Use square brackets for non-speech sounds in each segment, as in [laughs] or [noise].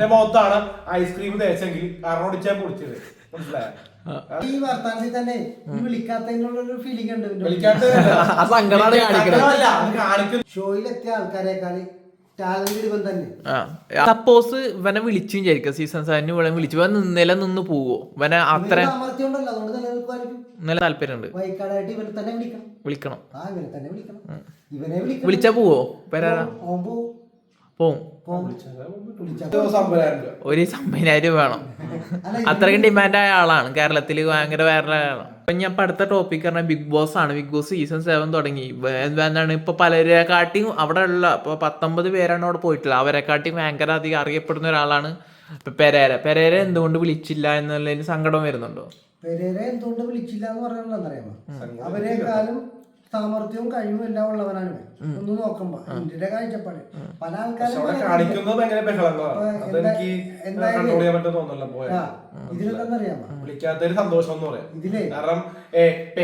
എന്റെ മുഖത്താണ് ഐസ്ക്രീം തേച്ചെങ്കിൽ കാരണോടിച്ചാൽ പൊളിച്ചത് മനസ്സിലായോ? ഈ വർത്താനത്തിൽ തന്നെ വിളിക്കാത്തതിനുള്ളൊരു ഫീലിംഗ് ഉണ്ട് വിളിക്കാത്ത ഷോയിലെത്തിയ ആൾക്കാരെക്കാൾ തന്നെ. സപ്പോസ് ഇവനെ വിളിച്ചു വിചാരിക്കുക സീസൺ സെവനിന് ഇവിടെ വിളിച്ചു. ഇവൻ നില നിന്ന് പോവോ? ഇവനെ അത്ര നല്ല താല്പര്യമുണ്ട്. വൈക്കാടായിട്ട് ഇവനെ തന്നെ വിളിക്കണം. വിളിക്കണം. ആ തന്നെ വിളിക്കണം. ഇവനെ വിളിച്ചാ പോവോ. പോവും. ഒരു സമ്പനായിട്ട് വേണം. അത്രയും അത്രയ്ക്കും ഡിമാൻഡായ ആളാണ്. കേരളത്തിൽ ഭയങ്കര വേറെ ആളാണ്. അപ്പൊ ഞാൻ ഇപ്പൊ അടുത്ത ടോപ്പിക് പറഞ്ഞ ബിഗ് ബോസ് ആണ്. ബിഗ് ബോസ് സീസൺ സെവൻ തുടങ്ങി. എന്താണ് ഇപ്പൊ പലരെക്കാട്ടിയും അവിടെ ഉള്ള ഇപ്പൊ പത്തൊമ്പത് പേരാണ് അവിടെ പോയിട്ടുള്ളത്. അവരെക്കാട്ടിയും ഭയങ്കര അധികം അറിയപ്പെടുന്ന ഒരാളാണ് ഇപ്പൊ പെരേര. പെരേര എന്തുകൊണ്ട് വിളിച്ചില്ല എന്നുള്ളതിന് സങ്കടം വരുന്നുണ്ടോ? പെരേര എന്തുകൊണ്ട് വിളിച്ചില്ല എന്ന് പറഞ്ഞാൽ അറിയാമോ? അവരെക്കാളും സാമർത്ഥ്യവും കഴിവും എല്ലാം ഉള്ളവനാണ്. ഒന്ന് നോക്കുമ്പോ ഇന്ത്യയുടെ കാഴ്ചപ്പാട്. പല ആൾക്കാരും ഇതിലെന്താന്നറിയാമോ? വിളിക്കാത്തൊരു സന്തോഷം എന്ന് പറയാം. ഇതിലേ കാരണം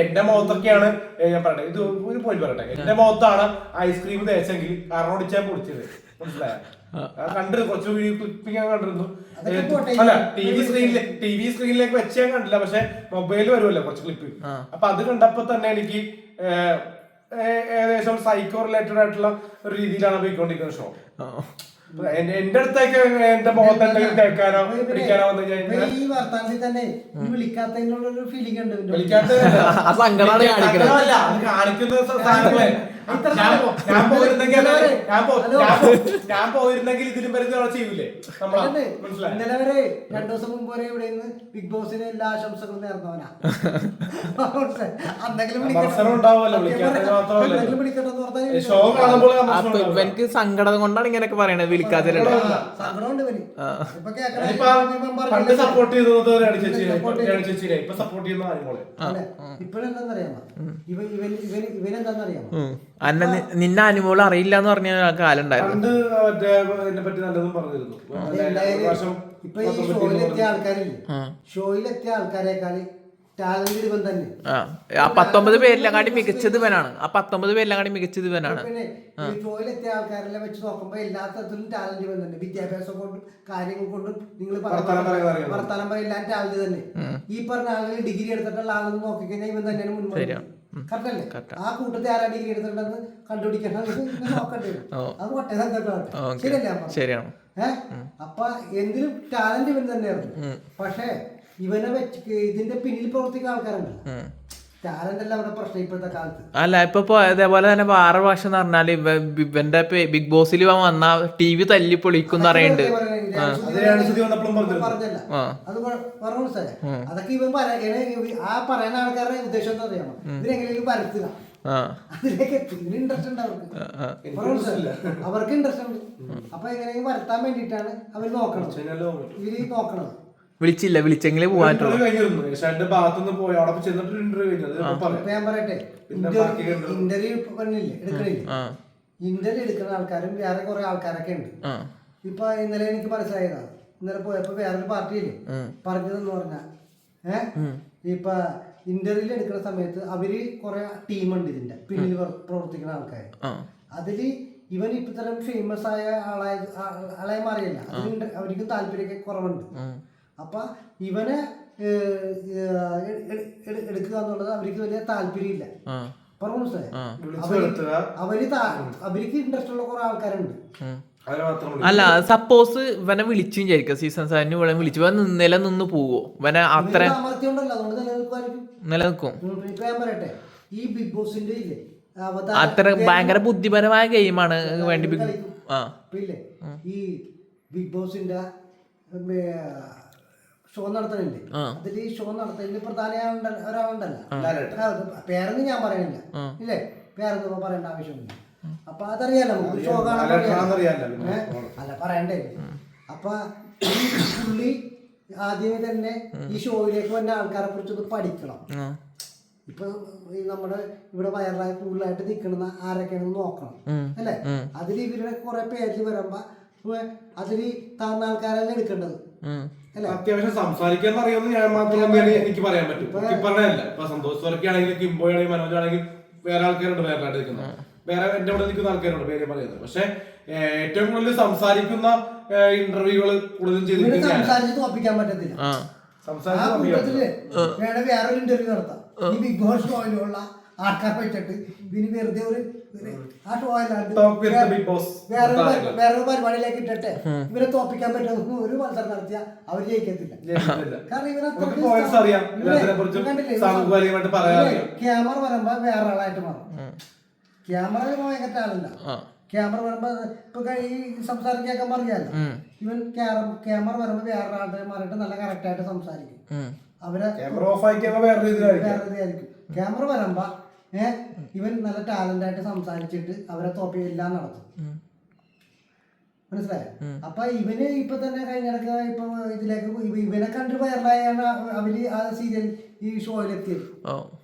എന്റെ മുഖത്തൊക്കെയാണ് ഞാൻ പറയട്ടെ ഇത് ഒരു പോയി പറയട്ടെ. എന്റെ മുഖത്താണ് ഐസ്ക്രീം തേച്ചെങ്കിൽ കാരണോടിച്ചാൽ പൊളിച്ചത് മനസ്സിലായോ? ആ, കണ്ടിരുന്നു. കുറച്ച് വീഡിയോ ക്ലിപ്പിംഗ് ഞാൻ കണ്ടിരുന്നു. അല്ല ടി വി ടി വി സ്ക്രീനിലേക്ക് വെച്ച് ഞാൻ കണ്ടില്ല. പക്ഷെ മൊബൈലിൽ വരുമല്ലോ കുറച്ച് ക്ലിപ്പ് അപ്പൊ അത് കണ്ടപ്പോ തന്നെ എനിക്ക് ഏകദേശം സൈക്കോ റിലേറ്റഡ് ആയിട്ടുള്ള ഒരു രീതിയിലാണ് പോയിക്കൊണ്ടിരിക്കുന്ന ഷോ എന്റെ അടുത്തേക്ക് എന്റെ മുഖത്ത് കേൾക്കാനോ പിടിക്കാനോ വന്നു കഴിഞ്ഞാൽ ഈ വർത്താനത്തിൽ തന്നെ വിളിക്കാത്തതിനുള്ള ഒരു ഫീലിംഗ് ഉണ്ട് ഇവന്റെ ഉള്ളിൽ. ഞാൻ പോയിരുന്നെങ്കിൽ ഞാൻ പോ- ഞാൻ പോ- ഞാൻ ഇതിലും വരുന്ന ചെയ്യൂലേ? ഇന്നലെ വരെ രണ്ടു ദിവസം മുമ്പ് വരെ ഇവിടെ നിന്ന് ബിഗ് ബോസിന് എല്ലാ ആശംസകളും നേർന്നവനാ. ഇവൻക്ക് സങ്കടം കൊണ്ടാണ് ഇങ്ങനെയൊക്കെ പറയണത് വിളിക്കാതെ? സപ്പോർട്ട് ചെയ്തത് രേണു ചേച്ചിയെ Support രേണു ചേച്ചിയെ ഇപ്പൊ സപ്പോർട്ട് ചെയ്യുന്ന ആരുമോളെ? അല്ലേ? ഇപ്പോഴെന്താന്നറിയാമോ ഇവൻ ഇവൻ ഇവൻ ഇവനെന്താന്നറിയാമോ അന്ന നിന്നെ അനുഭവം അറിയില്ല എന്ന് പറഞ്ഞ കാലം ഉണ്ടായിരുന്നു പണ്ട് മറ്റേ ഇതിനെ പറ്റി നല്ലതും പറഞ്ഞിരുന്നു. അതെന്തായാലും ഒരു വർഷം ഇപ്പൊ ഈ ഷോയിലെത്തിയ ആൾക്കാരില്ലേ? ഷോയിലെത്തിയ ആൾക്കാരെക്കാൾ ആ. പത്തൊമ്പത് പേരിലങ്ങാടി മികച്ചത് ഇവനാണ്. ആ പത്തൊമ്പത് പേരിലങ്ങാടി മികച്ചത് ഇവനാണ്. പിന്നെ ഈ ഷോയിലെത്തിയ ആൾക്കാരെല്ലാം വെച്ച് നോക്കുമ്പോ എല്ലാ തരത്തിലും ടാലന്റ് തന്നെ. വിദ്യാഭ്യാസം കൊണ്ടും കാര്യങ്ങൾ കൊണ്ടും നിങ്ങൾ വർത്തമാനം പറയാൻ ടാലന്റ് തന്നെ. ഈ പറഞ്ഞ ആളുകൾ ഡിഗ്രി എടുത്തിട്ടുള്ള ആളെന്ന് നോക്കിക്കഴിഞ്ഞാൽ ഇവൻ തന്നെയാണ് മുൻപ് ആ കൂട്ടത്തിൽ ആരാ ഡിഗ്രി എടുത്തിട്ടുണ്ടെന്ന് കണ്ടുപിടിക്കണം നോക്കേണ്ടി. അത്. ശരിയല്ലേ? ശരിയാണ്. ഏഹ് അപ്പൊ എന്തിനും ടാലന്റ് ഇവൻ തന്നെയായിരുന്നു. പക്ഷേ ഇവനെ വെച്ച് ഇതിന്റെ പിന്നിൽ പ്രവർത്തിക്കുന്ന ആൾക്കാരുണ്ടല്ലോ. അല്ല അവിടെ പ്രശ്നം ഇപ്പോഴത്തെ കാലത്ത്. അല്ല ഇപ്പൊ അതേപോലെ ഇതേപോലെ തന്നെ വേറെ ഭാഷ എന്ന് പറഞ്ഞാൽ ഇവ- ഇവന്റെ ബിഗ് ബോസിൽ ഇവൻ വന്ന ടി വി തല്ലി പൊളിക്കും അറിയണ്ട് ആ. അത് കൊ- അതൊക്കെ ഇവൻ ആ പറയുന്ന ആൾക്കാരുടെ ഉദ്ദേശം എന്താ അറിയാമോ? ഇവരെങ്ങനെയും പരത്തുക. ആ. അതിലേക്ക് ഇതിന് ഇൻട്രസ്റ്റ് ഉണ്ട് അവർക്ക്? അവർക്ക് ഇൻട്രസ്റ്റ് ഉണ്ട്. അപ്പൊ എങ്ങനെയും വരുത്താൻ വേണ്ടിട്ടാണ് അവർ നോക്കണം ഇവർ നോക്കണം വിളിച്ചില്ല വിളിച്ചെങ്കിലേ പോകാൻ പറ്റുള്ളൂ ഇന്റർവ്യൂ ഇന്റർവ്യൂ. ഇന്റർവ്യൂ എടുക്കുന്ന ആൾക്കാരും വേറെ കുറെ ആൾക്കാരൊക്കെ ഉണ്ട്. ഇപ്പൊ ഇന്നലെ എനിക്ക് മനസ്സിലായതാ. ഇന്നലെ പോയപ്പോ വേറൊരു പാർട്ടിയില്ലേ പറഞ്ഞതെന്ന് പറഞ്ഞ. ഏഹ് ഇപ്പൊ ഇന്റർവ്യൂൽ എടുക്കുന്ന സമയത്ത് അവർ കുറെ ടീമുണ്ട് ഇതിന്റെ. പിന്നിൽ പ്രവർത്തിക്കുന്ന ആൾക്കാർ അതിൽ ഇവൻ ഇപ്പൊ തരം ഫേമസ് ആയ ആളായ ആളായി മാറിയല്ല. അതിന് അവർക്കും താല്പര്യമൊക്കെ കുറവുണ്ട്. അപ്പൊ ഇവനെ എടുക്കുക എന്നുള്ളത് അവർക്ക് വലിയ താല്പര്യമില്ല. പറഞ്ഞു മനസ്സിലായോ? അവർ അവർക്ക് ഇൻട്രസ്റ്റ് ഉള്ള കുറെ ആൾക്കാരുണ്ട്. അല്ല സപ്പോസ് ഇവനെ വിളിച്ചു വിചാരിക്കും. സീസൺ സെവന് ഇവിടെ വിളിച്ചു. ഇവൻ നില നിന്ന് പോവോ? ഇവനെ അത്ര നിലനിൽക്കും. ഈ ബിഗ് ബോസിന്റെ ഇല്ലേ? അത്ര ഭയങ്കര ബുദ്ധിപരമായ ഗെയിമാണ് വേണ്ടി ബിഗ്. ആ. ഈ ബിഗ് ബോസിന്റെ ഷോ നടത്തണില്ലേ? ആ. അതിൽ ഈ ഷോ നടത്തുന്നതിൽ പ്രധാന ഒരാളുണ്ടല്ല പേരൊന്നും ഞാൻ പറയണില്ല. ഇല്ലേ? പേരെന്ന് പറയേണ്ട ആവശ്യമില്ല അപ്പൊ അതറിയാലോ നമുക്ക് ഷോ കാണാൻ? അല്ല പറയണ്ടേ. അപ്പൊ ഈ പുള്ളി ആദ്യമേ തന്നെ ഈ ഷോയിലേക്ക് വന്ന ആൾക്കാരെ കുറിച്ചൊന്ന് പഠിക്കണം. ഇപ്പൊ ഈ നമ്മുടെ ഇവിടെ വയറായി കൂടുതലായിട്ട് നിൽക്കുന്ന ആരൊക്കെയാണെന്ന് നോക്കണം. അല്ലേ? അതിൽ ഇവരുടെ കുറെ പേരിൽ വരുമ്പോ അതിൽ താന്ന ആൾക്കാരല്ല എടുക്കേണ്ടത്. അത്യാവശ്യം സംസാരിക്കാൻ അറിയാമെന്ന് ഞാൻ മാത്രം എനിക്ക് പറയാൻ പറ്റും. പറഞ്ഞതല്ല? ഇപ്പൊ സന്തോഷ് സ്വരൊക്കെ കിംബോയാണെങ്കിൽ മനോജ് ആണെങ്കിൽ വേറെ ആൾക്കാരുണ്ട് വേറെ ആയിട്ട് നിൽക്കുന്നത് വേറെ എന്റെ അവിടെ നിൽക്കുന്ന ആൾക്കാരുണ്ട് പേര് പറയുന്നത്. പക്ഷെ ഏറ്റവും കൂടുതൽ സംസാരിക്കുന്ന ഇന്റർവ്യൂകൾ കൂടുതലും വേണേ വേറെ ഒരു ഇന്റർവ്യൂ നടത്താം. ഈ ബിഗ് ബോസ് ഷോയിലുള്ള ആൾക്കാർ വെച്ചിട്ട് ഇതിന് വെറുതെ ഒരു ആ the വേറെ പരിപാടിയിലേക്ക് ഇട്ടിട്ട് ഇവരെ തോപ്പിക്കാൻ പറ്റുന്ന ഒരു മത്സരം നടത്തിയ അവർ ജയിക്കത്തില്ല. ജയിക്കത്തില്ല. കാരണം ഇവരെ ക്യാമറ വരുമ്പോ വേറെ ആളായിട്ട് മാറും ക്യാമറ ഭയങ്കര ആളല്ല ക്യാമറ വരുമ്പോ ഇപ്പൊ ഈ സംസാരം കേൾക്കാൻ അറിയാലോ ഇവൻ ക്യാമറ വരുമ്പോ വേറെ ആളുടെ മാറിയിട്ട് നല്ല കറക്റ്റ് ആയിട്ട് സംസാരിക്കും. അവരെ ക്യാമറ ഓഫ് ആക്കി കഴിയുമ്പോ വേറെ ക്യാമറ വരുമ്പോ ഏഹ് ഇവൻ നല്ല ടാലന്റ് ആയിട്ട് സംസാരിച്ചിട്ട് അവരെ തോപ്പി എല്ലാം നടത്തും. മനസ്സിലായോ? അപ്പൊ ഇവന് ഇപ്പൊ തന്നെ കഴിഞ്ഞിടക്ക് ഇപ്പൊ ഇതിലേക്ക് ഇവനെ കണ്ട് വൈറലായാണ് അവർ ആ സീരിയൽ ഈ ഷോയിലെത്തിയത്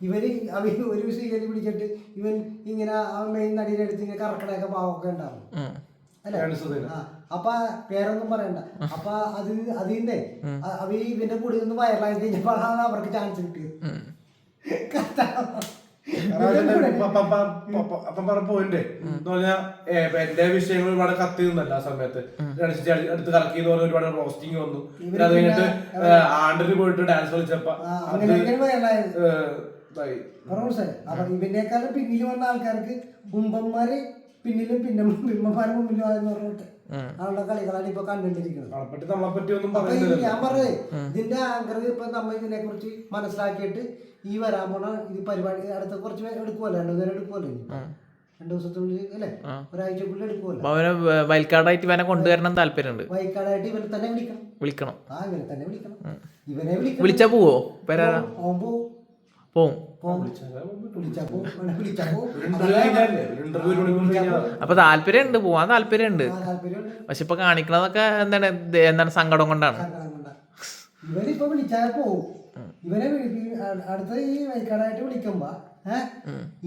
ഇവർ അവർ ഒരു സീരിയൽ പിടിച്ചിട്ട് ഇവൻ ഇങ്ങനെ ആ മെയിൻ നടിയുടെ അടുത്ത് ഇങ്ങനെ കറക്കടയൊക്കെ പാവൊക്കെ ഉണ്ടാവും. അല്ലെ. അപ്പൊ പേരൊന്നും പറയണ്ട. അപ്പൊ അത് അതിന്റെ അവ ഇവന്റെ കൂടെ ഒന്ന് വൈറലായി കഴിഞ്ഞപ്പോഴാണ് അവർക്ക് ചാൻസ് കിട്ടിയത്. കാരണം അപ്പം പറഞ്ഞ പോയിന്റ് എന്ന് പറഞ്ഞാൽ എന്റെ വിഷയങ്ങൾ ഒരുപാട് കത്തി നിന്നല്ല ആ സമയത്ത് അടുത്ത് കറക്കി എന്ന് പറഞ്ഞ ഒരുപാട് റോസ്റ്റിംഗ് വന്നു പിന്നെ അത് കഴിഞ്ഞിട്ട് ആണ്ടിന് പോയിട്ട് ഡാൻസ് കളിച്ചപ്പോ പിന്നിൽ വന്ന ആൾക്കാർക്ക് മുമ്പന്മാര് പിന്നിലും പിന്നെ ബിംബന്മാര് മുമ്പിലും ആയെന്ന് പറഞ്ഞിട്ട് ആളുടെ കളികളാണ് ഇപ്പൊ കണ്ടുകൊണ്ടിരിക്കുന്നത്. പറയുന്നില്ല ഞാൻ പറഞ്ഞേ ഇതിന്റെ ആങ്കർ ഇപ്പൊ നമ്മൾ ഇതിനെ കുറിച്ച് മനസ്സിലാക്കിയിട്ട് ഈ വരാൻ പോണ ഈ പരിപാടി അടുത്ത കുറച്ച് എടുക്കുമല്ലോ രണ്ടു പേര് എടുക്കുമല്ലോ രണ്ടു ദിവസത്തിനുള്ളിൽ അല്ലേ? ഒരാഴ്ചക്കുള്ളിൽ എടുക്കുമല്ലോ അവനെ വയൽക്കാടായിട്ട് ഇവനെ കൊണ്ടുവരണം താല്പര്യമുണ്ട്. വയൽക്കാടായിട്ട് ഇവനെ തന്നെ വിളിക്കണം. വിളിക്കണം. ആ ഇവനെ തന്നെ വിളിക്കണം. ഇവനെ വിളിച്ചാ പോവോ. പോവും. പോവും താല്പര്യം ഉണ്ട് അപ്പൊ പോവാൻ താല്പര്യമുണ്ട് ആ താല്പര്യമുണ്ട് പക്ഷെ ഇപ്പൊ കാണിക്കണതൊക്കെ എന്താണ് എന്താണ് സങ്കടം കൊണ്ടാണ്? ഇവരിപ്പോ വിളിച്ചാൽ പോവും. ഇവനെ അടുത്ത ഈ വൈക്കാടായിട്ട് വിളിക്കുമ്പോ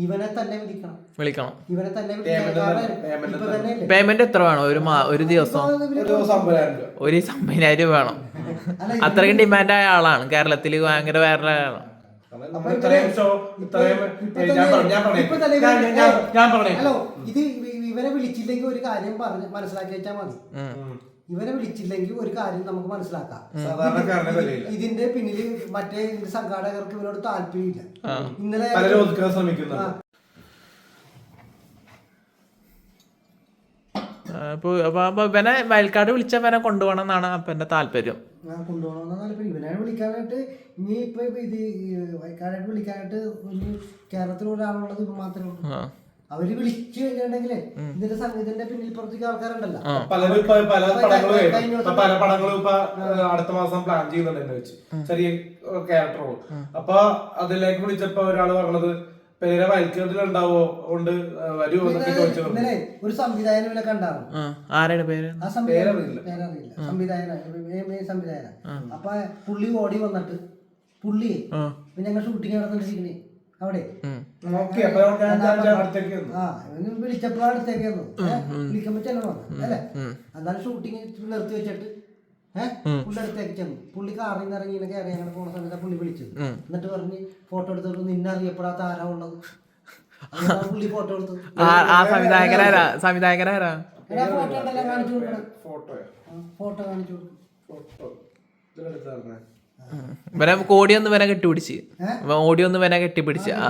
ഇവനെ തന്നെ വിളിക്കണം. വിളിക്കണം. ഇവനെ തന്നെ വിളിക്കണം ഇപ്പൊ തന്നെ പേയ്മെന്റ് എത്ര വേണം? ഒരു മാ ഒരു ദിവസം. ഒരു ദിവസം അമ്പതിനായിരം വേണം. അത്രയും ഡിമാൻഡായ ആളാണ്. കേരളത്തിൽ ഭയങ്കര വേറെ ആളാണ്. ഹലോ ഇത് ഇവരെ വിളിച്ചില്ലെങ്കിൽ ഒരു കാര്യം പറഞ്ഞ് മനസ്സിലാക്കി വെച്ചാൽ മതി. ഇവരെ വിളിച്ചില്ലെങ്കിൽ ഒരു കാര്യം നമുക്ക് മനസ്സിലാക്കാം. ഇതിന്റെ പിന്നിൽ മറ്റേ സംഘാടകർക്ക് ഇവരോട് താല്പര്യമില്ല. ഇന്നലെ പലരും ഒതുക്കാൻ ശ്രമിക്കുന്നുണ്ട് അപ്പൊ അപ്പൊ അപ്പൊ ഇവനെ വയൽക്കാട് വിളിച്ച ഇവനെ കൊണ്ടുപോകണം എന്നാണ് അപ്പൊ എന്റെ താല്പര്യം. ആ, കൊണ്ടുപോകണമെന്ന് താല്പര്യം. ഇവനെ വിളിക്കാനായിട്ട് ഇനി ഇപ്പൊ ഇപ്പൊ ഇത് ഈ വൈക്കാനായിട്ട് വിളിക്കാനായിട്ട് ഒരു കേരളത്തിൽ ഒരാളുള്ളത് ഇവൻ മാത്രമേ ഉള്ളൂ. അവർ വിളിച്ചു കഴിഞ്ഞിട്ടുണ്ടെങ്കിലേ ഇതിന്റെ സംഗീതത്തിന്റെ പിന്നിൽ പുറത്തേക്ക് ആൾക്കാരുണ്ടല്ലോ. പലരും ഇപ്പൊ പല പടങ്ങളും. പല പടങ്ങളും ഇപ്പൊ അടുത്ത മാസം പ്ലാൻ ചെയ്യുന്നുണ്ട് എന്നെ വെച്ച്. ചെറിയ ക്യാരക്ടർ റോൾ അപ്പൊ അതിലേക്ക് വിളിച്ചപ്പോ ഒരാൾ പറഞ്ഞത് പേരെ വയൽക്കേട്ടിലുണ്ടാവോ കൊണ്ട് വരുമോ എന്നൊക്കെ ചോദിച്ചു. ഇന്നലെ ഒരു സംവിധായകൻ ഇവനെ കണ്ടായിരുന്നു ആ. ആരുടെ പേര്? ആ സംവിധായകൻ പേരറിയില്ല. സംവിധായകന സംവിധായകന അപ്പൊ പുള്ളി ഓടി വന്നിട്ട് പുള്ളി ഞങ്ങൾ ഷൂട്ടിങ് നടന്നിട്ടിരിക്കണേ അവിടെ. ഓക്കെ അപ്പൊ ഞാൻ ഞാൻ- ഞാൻ അടുത്തേക്ക് വന്നു. ആ ഇവന് വിളിച്ചപ്പോഴാണ് അടുത്തേക്ക് വന്നു. വിളിക്കുമ്പോ ചെല്ലണം? അല്ലേ? എന്നാലും ഷൂട്ടിങ് നിർത്തി വെച്ചിട്ട് പുള്ളി അടുത്തേക്ക് ചെന്നു. പുള്ളി കാറിൽ നിന്ന് ഇറങ്ങി ഇങ്ങനെ കയറി അങ്ങനെ പോണ സമയത്ത് പുള്ളി വിളിച്ചത് എന്നിട്ട് പറഞ്ഞ് ഫോട്ടോ എടുത്തോട്ട് നിന്നെ അറിയപ്പെടാത്ത ആരാ ഉള്ളത്? പുള്ളി ഫോട്ടോ എടുത്തു ആ ആ സംവിധായകനാരാ? സംവിധായകനാരാ? ഫോട്ടോ കാണിച്ചു കൊടുക്കണം ഫോട്ടോ കാണിച്ചു കൊടുക്കും. ഫോട്ടോ. ഇതിലെടുത്ത് തരണേ. ഇവനെ കോടി ഒന്ന് ഇവനെ കെട്ടിപ്പിടിച്ച്. ഓടി ഒന്ന് ഇവനെ കെട്ടിപ്പിടിച്ച്. ആ.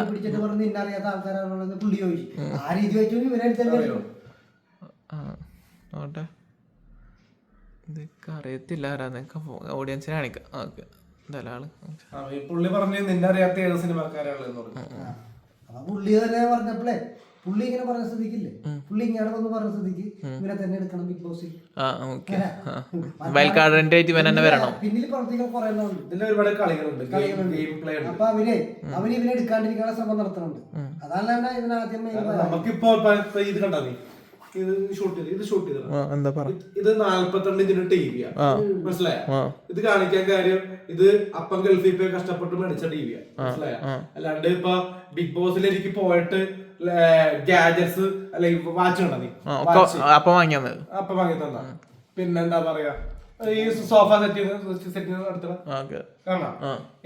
ഇതൊക്കെ അറിയത്തില്ല ആരാന്നൊക്കെ ഓഡിയൻസിനെ കാണിക്കാം ഓക്കെ. ആ, പുള്ളി പറഞ്ഞു നിന്നെ അറിയാത്ത ഏത് സിനിമാക്കാരാണെന്ന് പറഞ്ഞു. പുള്ളി തന്നെ പറഞ്ഞപ്പോഴേ പുള്ളി ഇങ്ങനെ പറഞ്ഞ ശ്രദ്ധിക്കില്ലേ പുള്ളി ഇങ്ങനെ വന്ന് പറഞ്ഞ ശ്രദ്ധിക്ക് ഇവരെ തന്നെ എടുക്കണം ബിഗ് ബോസിൽ. പിന്നിൽ പ്രവർത്തിക്കാൻ കുറെ ഒരുപാട് കളികളുണ്ട്. ഗെയിം ഗെയിം പ്ലേ ഉണ്ട്. അപ്പൊ അവരെ അവർ ഇവനെ എടുക്കാണ്ടിരിക്കാനുള്ള ശ്രമം നടത്തുന്നുണ്ട്. അതല്ലാണ്ട് കാരണം നമുക്കിപ്പോ ഇത് കണ്ടാ നീ? ഇത് ഷൂട്ട് ചെയ്ത് ഇത് ഷൂട്ട് ചെയ്ത ആ, എന്താ പറ? ഇത് നാല്പത്തിരണ്ട് ഇഞ്ചിന്റെ ടിവിയാ മനസ്സിലായ? ഇത് കാണിക്കാൻ കാര്യം ഇത് അപ്പം ഗൾഫിൽ പോയി കഷ്ടപ്പെട്ട് മേടിച്ച ടിവിയാ മനസ്സിലായ? അല്ലാണ്ട് ഇപ്പൊ ബിഗ് ബോസിൽ എനിക്ക് പോയിട്ട് ഗാജറ്റ്സ് അല്ലെങ്കിൽ വാച്ച് കണ്ട നീ? അപ്പം വാങ്ങിയത്? അപ്പൊ വാങ്ങി തന്ന. പിന്നെന്താ പറയാ? ഈ സോഫ സെറ്റ് സെറ്റ് കാണാം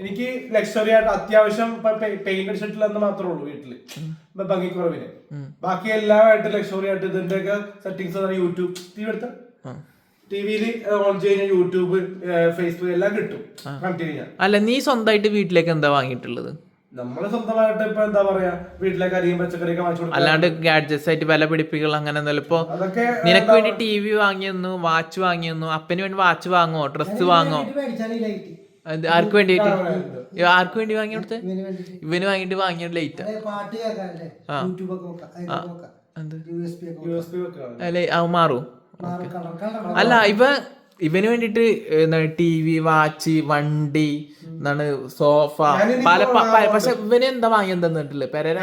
എനിക്ക് ലക്ഷറി ആയിട്ട് അത്യാവശ്യം പെയിന്റ് അടിച്ചിട്ടില്ലെന്ന് മാത്രമേ ഉള്ളൂ വീട്ടിൽ. ഭംഗിക്കുറവിന് ബാക്കി എല്ലാമായിട്ട് ലക്ഷറി ആയിട്ട് ഇതിന്റെ ഒക്കെ സെറ്റിങ്സ് യൂട്യൂബ് വി എടുത്ത. ടി വിയിൽ ഓൺ ചെയ്യുന്ന യൂട്യൂബ് ഫേസ്ബുക്ക് എല്ലാം കിട്ടും. അല്ല നീ സ്വന്തമായിട്ട് വീട്ടിലേക്ക് എന്താ വാങ്ങിയിട്ടുള്ളത്? നമ്മൾ സ്വന്തമായിട്ട് ഇപ്പൊ എന്താ പറയാ വീട്ടിലേക്ക് അരിയും പച്ചക്കറിയൊക്കെ വാങ്ങിച്ചു അല്ലാണ്ട് ഗാഡ്ജറ്റ്സ് ആയിട്ട് വില പിടിപ്പിക്കൽ അങ്ങനെ എന്തെങ്കിലും ഇപ്പൊ നിനക്ക് വേണ്ടി ടി വി വാങ്ങിയെന്നു വാച്ച് വാങ്ങിയെന്നു അപ്പന് വേണ്ടി വാച്ച് വാങ്ങോ ഡ്രസ് വാങ്ങോ ആർക്ക് വേണ്ടി ആർക്ക് വേണ്ടി വാങ്ങി കൊടുത്ത്? ഇവന് വാങ്ങിട്ട് വാങ്ങിയ ലൈറ്റ് അല്ലേ അത് മാറും. അല്ല ഇവ ഇവന് വേണ്ടിട്ട് എന്താണ് ടി വി വാച്ച് വണ്ടി എന്താണ് സോഫ പല പക്ഷെ ഇവന് എന്താ വാങ്ങി തന്നിട്ടില്ല പെരേര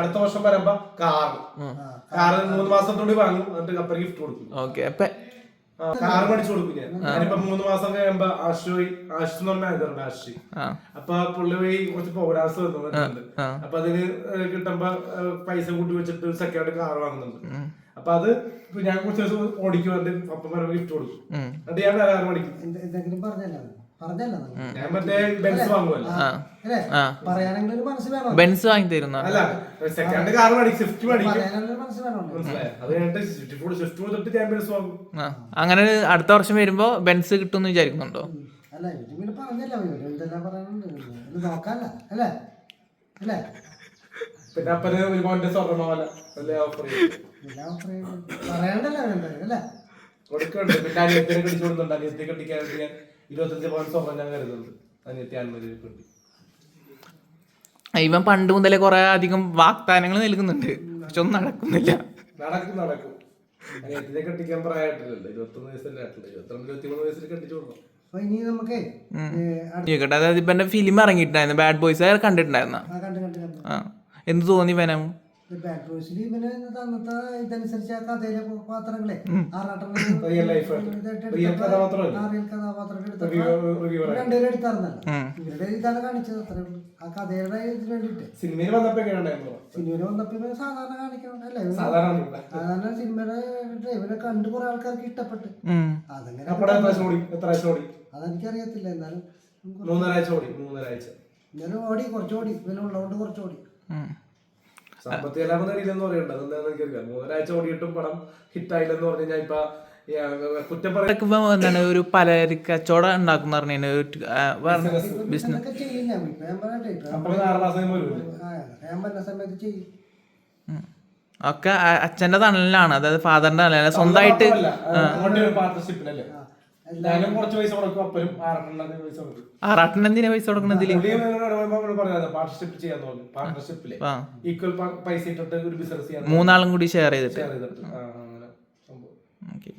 അടുത്ത വർഷം വരുമ്പോ കാർ കാറ് മൂന്ന് മാസത്തോടെ വാങ്ങും. എന്നിട്ട് ഗിഫ്റ്റ് കൊടുക്കും. ഓക്കെ അപ്പൊ കാർ മേടിച്ചു കൊടുക്കും ഞാൻ. ഞാനിപ്പോ മൂന്ന് മാസം കഴിയുമ്പോ ആശുപോയി ആശു എന്ന് പറഞ്ഞ മാനേജറുണ്ട് ആശി അപ്പൊ പുള്ളി പോയി കുറച്ച് പൗരാസ് വന്നിട്ടുണ്ട്. അപ്പൊ അതിന് കിട്ടുമ്പോ പൈസ കൂട്ടി വെച്ചിട്ട് സെക്കൻഡ് കാർ വാങ്ങുന്നുണ്ട്. അപ്പൊ അത് ഇപ്പൊ ഞാൻ കുറച്ച് ദിവസം ഓടിക്കും എന്നിട്ട് അപ്പം വരുമ്പോ ഗിഫ്റ്റ് കൊടുക്കും. എന്നിട്ട് ഞാൻ വേറെ എന്തെങ്കിലും പറഞ്ഞല്ല. ഞാൻ മറ്റേ ബെൻസ് വാങ്ങുമല്ലോ അല്ലേ? പറയാനെങ്കിലും മനസ്സ് വേണം ബെൻസ് വാങ്ങി തരുന്ന? അല്ല സെക്കൻഡ് കാർ മേടിക്കും സ്വിഫ്റ്റ് മേടിക്കും. പറയാനെങ്കിലും മനസ്സ് വേണം അത് കഴിഞ്ഞിട്ട് സ്വിഫ്റ്റ് ഫുഡ് സ്വിഫ്റ്റ് കൊടുത്തിട്ട് ഞാൻ ബെൻസ് വാങ്ങും. ആ. അങ്ങനെ അടുത്ത വർഷം വരുമ്പോ ബെൻസ് കിട്ടുമെന്ന് വിചാരിക്കുന്നുണ്ടോ. അല്ല പറഞ്ഞല്ലോ ഇവർ എന്തെല്ലാം പറയാനുണ്ട്? നോക്കാല്ല അല്ലേ? അല്ലേ? പിന്നെ അപ്പന് ഒരു മോന്റെ സ്വർണമാല വലിയ ഓഫർ അല്ലേ? കൊടുക്കുന്നുണ്ട്. പിന്നെ അനിയത്തിനെ കടിച്ചു കൊടുക്കുന്നുണ്ട് അനിയത്തിനെ കെട്ടിക്കാൻ വേണ്ടി ഞാൻ ഇരുപത്തഞ്ച് പവൻ സ്വർണം ഞാൻ കരുതുന്നുണ്ട്. അനിയത്തി വേണ്ടി ഇവൻ പണ്ട് മുതലേ കുറെ അധികം വാഗ്ദാനങ്ങൾ നൽകുന്നുണ്ട്. പക്ഷെ ഒന്നും നടക്കുന്നില്ല. നടക്കും നടക്കും. അനിയത്തിനെ കെട്ടിക്കാൻ പ്രായമായിട്ടില്ലല്ലോ. ഇരുപത്തൊന്ന് വയസ്സല്ലേ ആയിട്ടുള്ളൂ. ഇരുപത്തിരണ്ട് ഇരുപത്തിമൂന്ന് വയസ്സിൽ കെട്ടിച്ചു കൊടുക്കണം. അപ്പൊ ഇനി നമുക്കേ ഏ, അടുത്ത- ചോദിക്കട്ടെ അതായത് ഇവന്റെ ഫിലിം ഇറങ്ങിയിട്ടുണ്ടായിരുന്നു. ബാഡ് ബോയ്സ് കണ്ടിട്ടുണ്ടായിരുന്ന? ആ, കണ്ട് കണ്ട് കണ്ട്. ആ. എന്ത് തോന്നി ഇതനുസരിച്ച് ആ കഥയിലെ പാത്രങ്ങളെ [laughs] രണ്ടുപേരും എടുത്തായിരുന്നല്ലോ. ഇവരുടെ ഇതാണ് കാണിച്ചത് അത്രേ ഉള്ളൂ. ആ കഥയുടെ ഇതിന് വേണ്ടിട്ട് സിനിമയിൽ വന്നപ്പോ സിനിമയിൽ വന്നപ്പോ സാധാരണ കാണിക്കണം അല്ലേ? സാധാരണ സിനിമയുടെ ഇവനെ കണ്ട് കുറെ ആൾക്കാർക്ക് ഇഷ്ടപ്പെട്ട്. അതങ്ങനെ അതെനിക്കറിയത്തില്ല എന്നാലും. മൂന്നരാഴ്ച ഓടി കുറച്ചോടി എന്നാലും ഓടി കുറച്ച് ഓടി. കുറച്ച്. സാമ്പത്തിക ലാഭം നേടിയില്ലെന്ന് പറയണ്ട. അതെന്താണെന്ന് എനിക്കറിയാം മൂന്നരാഴ്ച ഓടിയിട്ടും പടം ഹിറ്റായില്ലെന്ന് പറഞ്ഞു കഴിഞ്ഞാൽ ഇപ്പൊ ഈ, ആ, കുറ്റം പറയാൻ ഇതൊക്കെ ഇവൻ എന്താണ് ഒരു പലചരക്ക് കച്ചവടം ഉണ്ടാക്കുന്ന പറഞ്ഞു ബിസിനസ് ഒക്കെ അച്ഛന്റെ തണലിലാണ്. അതായത് ഫാദറിന്റെ തണലാണ് സ്വന്തമായിട്ട് ഞാനും കുറച്ച് പൈസ കൊടുക്കും അപ്പനും ആറെണ്ണം പൈസ കൊടുക്കും. ആറാട്ടിന് എന്തിനാ പൈസ കൊടുക്കണതിൽ പാർട്ണർഷിപ്പ് ചെയ്യാൻ പാർട്ണർഷിപ്പിൽ ഈക്വൽ പൈസ ഇട്ടിട്ട് ഒരു ബിസിനസ് ചെയ്യാൻ മൂന്നാളും കൂടി ഷെയർ ചെയ്തിട്ട്. ഷെയർ ചെയ്തിട്ട്. ആ, അങ്ങനെ സംഭവം. ഓക്കെ.